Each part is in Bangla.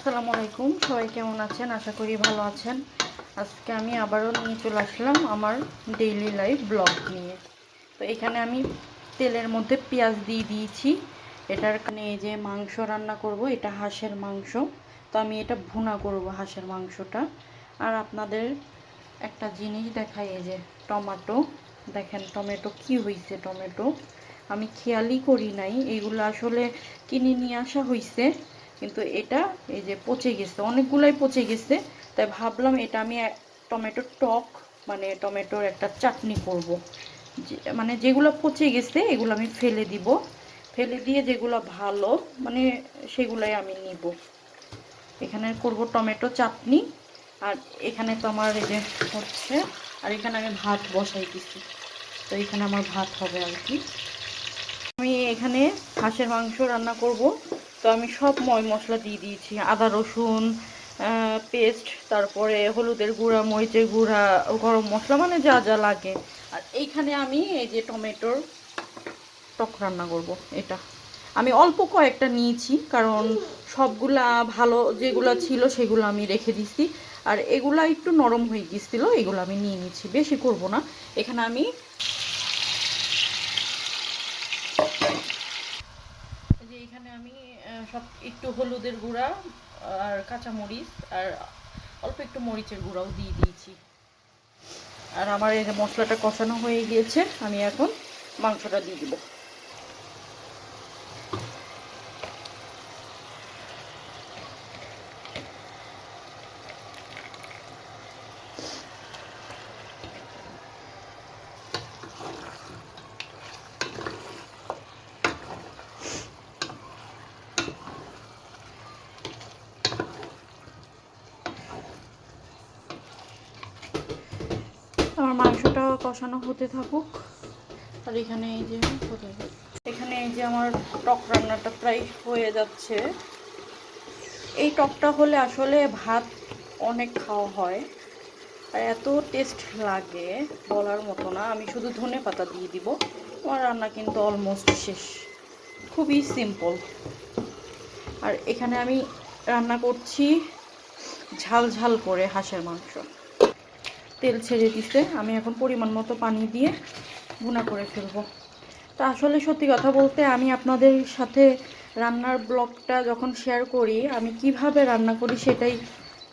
আসসালামু আলাইকুম। সবাই কেমন আছেন? আশা করি ভালো আছেন। আজকে আমি আবারও নিয়ে চলে আসলাম আমার ডেইলি লাইফ ব্লগ নিয়ে। তো এখানে আমি তেলের মধ্যে পেঁয়াজ দিয়ে দিয়েছি। এটার এই যে মাংস রান্না করব, এটা হাঁসের মাংস। তো আমি এটা ভুনা করব হাঁসের মাংসটা। আর আপনাদের একটা জিনিস দেখাই, এই যে টমেটো। দেখেন টমেটো কি হয়েছে টমেটো। আমি খেয়ালই করি নাই। এগুলো আসলে কিনে নিয়ে আসা হয়েছে কিন্তু এটা এই যে পচে গেছে, অনেকগুলাই পচে গেছে। তাই ভাবলাম এটা আমি টমেটোর টক মানে টমেটোর একটা চাটনি করব। মানে যেগুলো পচে গেছে, এগুলো আমি ফেলে দিব। ফেলে দিয়ে যেগুলো ভালো মানে সেগুলাই আমি নিব। এখানে করব টমেটো চাটনি, আর এখানে তো আমার এই যে হচ্ছে, আর এখানে আমি ভাত বসাই দিছি। তো এখানে আমার ভাত হবে আর কি। আমি এখানে হাঁসের মাংস রান্না করব। তো আমি সব ময় মশলা দিয়ে দিয়েছি। আদা, রসুন পেস্ট, তারপরে হলুদের গুঁড়া, মরিচের গুঁড়া, গরম মশলা মানে যা যা লাগে। আর এইখানে আমি এই যে টমেটোর টক রান্না করব, এটা। আমি অল্প কয়েকটা নিয়েছি, কারণ সবগুলা ভালো যেগুলো ছিল সেগুলো আমি রেখে দিছি আর এগুলা একটু নরম হয়ে গিয়েছিল, এগুলো আমি নিয়ে নিচ্ছি বেশি করব না। এখানে আমি এই যে এখানে আমি সব একটু হলুদের গুঁড়া আর কাঁচামরিচ আর অল্প একটু মরিচের গুঁড়াও দিয়ে দিয়েছি। আর আমার এই মশলাটা কষানো হয়ে গিয়েছে, আমি এখন মাংসটা দিয়ে দিব আমার মাংসটা কষানো হতে থাকুক। আর এখানে এই যে এখানে এই যে আমার টক রান্নাটা প্রায় হয়ে যাচ্ছে। এই টকটা হলে আসলে ভাত অনেক খাওয়া হয়। আর এত টেস্ট লাগে বলার মতো না। আমি শুধু ধনে পাতা দিয়ে দিব। আমার রান্না কিন্তু অলমোস্ট শেষ। খুবই সিম্পল। আর এখানে আমি রান্না করছি ঝাল ঝাল করে হাঁসের মাংস। তেল ছেড়ে দিছে। আমি এখন পরিমাণ মতো পানি দিয়ে ভুনা করে ফেলব। তো আসলে সত্যি কথা বলতে আমি আপনাদের সাথে রান্নার ব্লগটা যখন শেয়ার করি, আমি কীভাবে রান্না করি সেটাই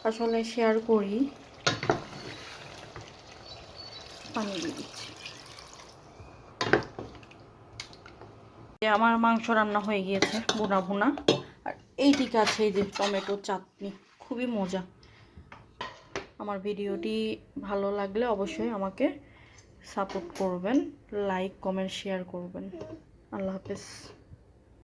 আসলে শেয়ার করি। পানি দিয়ে দিচ্ছি। আমার মাংস রান্না হয়ে গিয়েছে, ভুনা ভুনা। আর এই দিকে আছে এই যে টমেটো চাটনি, খুবই মজা। আমার ভিডিওটি ভালো লাগলে অবশ্যই আমাকে সাপোর্ট করবেন লাইক কমেন্ট শেয়ার করবেন। আল্লাহ হাফেজ।